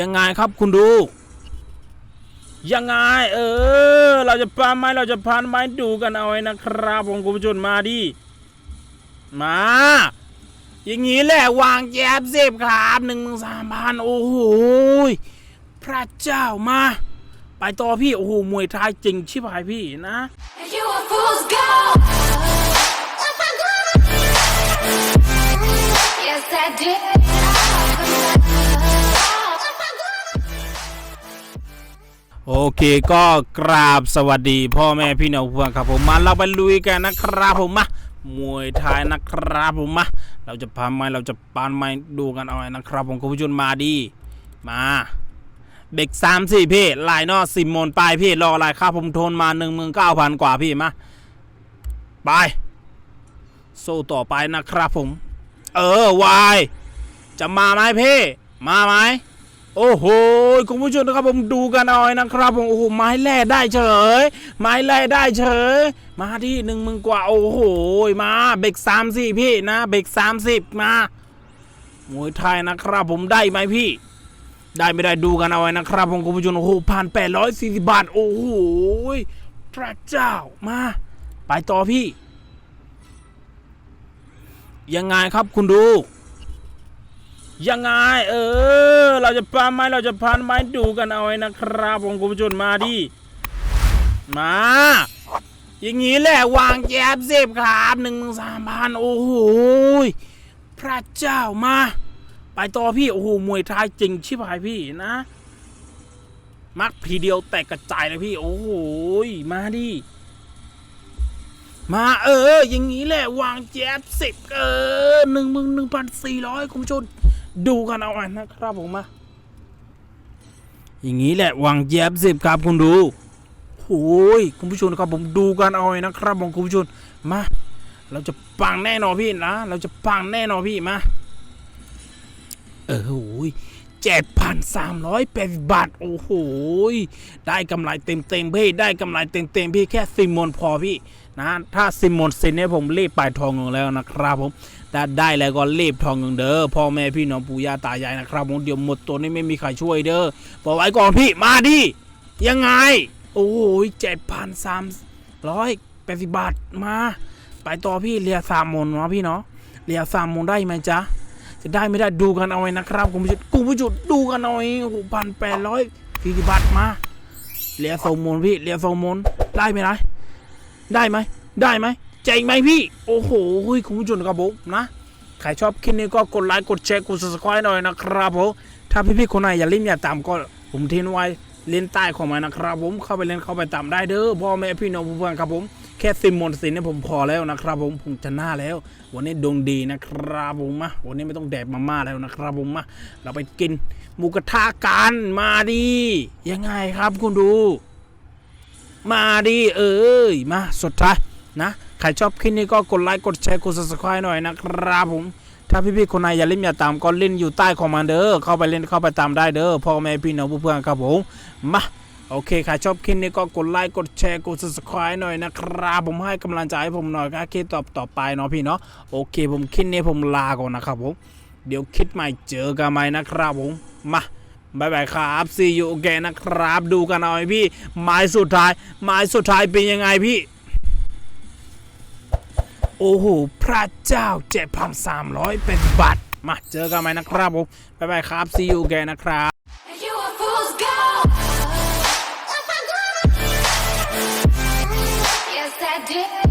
ยังไงครับคุณดู ยังไง เออ เราจะปาไม้เราจะพานไม้ดูกันเอาไว้นะครับผมคุณผู้ชมมาดิมา อย่างนี้แหละวางแจ๊บเสพครับหนึ่งสามพันโอ้โหพระเจ้ามา ไปต่อพี่ โอ้โหมวยไทยจริงชิบหายพี่นะ And you a fool's gold. โอเคก็กราบสวัสดีพ่อแม่พี่น้องเพื่อนครับผมมาเราไปลุยกันนะครับผมมามวยไทยนะครับผมมาเราจะพาไม้เราจะปานไม้ดูกันเอาไว้นะครับ ผมคุณผู้ชมมาดีมาเด็กสามสี่พี่ลายนอสิบโมนปลายพี่รออะไรครับผมโทนมาหนึ่งหมื่นเก้าพันกว่าพี่มาไปโซ่ต่อไปนะครับผม เออวายจะมาไหมพี่มาไหม โอ้โหคุณผู้ชมนะครับผมดูกันเอาไว้นะครับผมโอ้โหไม้แร่ได้เฉย ไม้แร่ได้เฉย มาที่หนึ่งมึงกว่าโอ้โหมาเบรกสามสี่พี่นะเบรกสามสิบมามวยไทยนะครับผมได้ไหมพี่ ได้ไม่ได้ดูกันเอาไว้นะครับผมคุณผู้ชมโอ้โหพันแปดร้อยสี่สิบบาทโอ้โหพระเจ้ามา ไปต่อพี่ ยังไงครับคุณดู ยังไง เออ เราจะปาไม้เราจะพันไม้ดูกันเอาไว้นะครับผมคุณผู้ชมมาดิมา อย่างนี้แหละวางแจ๊บเสพครับหนึ่งมึงสามพันโอ้โหพระเจ้ามา ไปต่อพี่โอ้โหมวยไทยจริงชิบหายพี่นะ มักทีเดียวแตกกระจายเลยพี่ โอ้โหมาดิมาเออ อย่างนี้แหละ วางแจ๊บสิบเออหนึ่งมึงหนึ่งพันสี่ร้อยคุณผู้ชม ดูกันเอาไว้นะครับผมมาอย่างนี้แหละวางแจ๊บสิบครับคุณดูโอ้ยคุณผู้ชมครับผมดูกันเอาไว้นะครับผมคุณผู้ชมมา เราจะปังแน่นอนพี่นะ เราจะปังแน่นอนพี่มา เออโอ้ยเจ็ดพันสามร้อยแปดบาท โอ้โหยได้กำไรเต็มเต็มพี่ ได้กำไรเต็มเต็มพี่แค่ซิมมอนพอพี่ นะถ้าซิมมอนซ็นเนี่ยผมรีบไปทองเงินแล้วนะครับผมถ้าได้แล้วก็รีบทองเงินเด้อพ่อแม่พี่น้องปู่ย่าตายายนะครับผมเดี๋ยวหมดตัวนี้ไม่มีใครช่วยเด้อบอกไว้ก่อนพี่มาดิยังไง โอ้โหเจ็ดพันสามร้อยแปดสิบบาทมา ไปต่อพี่เรียสามมนเนาะพี่เนาะเรียสามมนได้ไหมจ๊ะจะได้ไม่ได้ดูกันเอาไว้นะครับคุณผู้ชมคุณผู้ชมดูกันเอาไว้โอ้โหพันแปดร้อยสี่สิบบาทมาเรียสองมนพี่เรียสองมนได้ไหมได้ ได้ไหมได้ไหมเจ๋งไหมพี่ โอ้โหคุณผู้ชมครับผมนะ ใครชอบคลิปนี้ก็กดไลค์กดแชร์กด subscribe หน่อยนะครับผมถ้าพี่ๆคนไหนอย่าลืมอย่าตามก็ผมทิ้งไว้เล่นใต้ของมานะครับผมเข้าไปเล่นเข้าไปตามได้เด้อพ่อแม่พี่น้องเพื่อนครับผมแค่ซิมมอนสินเนี่ยผมพอแล้วนะครับผมผมชนะแล้ว วันนี้ดวงดีนะครับผมมาวันนี้ไม่ต้องแดกมาม่าแล้วนะครับผมมาเราไปกินหมูกระทะกันมาดียังไงครับคุณดู มาดีเอ้ยมาสุดท้ายนะ ใครชอบคลิปนี้ก็กดไลค์กดแชร์กด subscribe หน่อยนะครับผมถ้าพี่ๆคนไหนอย่าเล่นอย่าตามก็เล่นอยู่ใต้คอมมานเดอร์เข้าไปเล่นเข้าไปตามได้เด้อพ่อแม่พี่น้องเพื่อนๆครับผมมาโอเคใครชอบคลิปนี้ก็กดไลค์กดแชร์กด subscribe หน่อยนะครับผมให้กำลังใจให้ผมหน่อยครับคลิปต่อต่อไปเนาะพี่เนาะโอเคผมคลิปนี้ผมลาก่อนนะครับผมเดี๋ยวคลิปใหม่เจอกันใหม่นะครับผมมา บายบายครับซีอยู่แกนะครับ ดูกันหน่อยพี่หมายสุดท้ายหมายสุดท้ายเป็นยังไงพี่ โอ้โหพระเจ้าเจ็บพันสามร้อยเป็นบัตร มาเจอกันไหมนะครับผมบายบายครับซีอยู่แกนะครับ Yeah.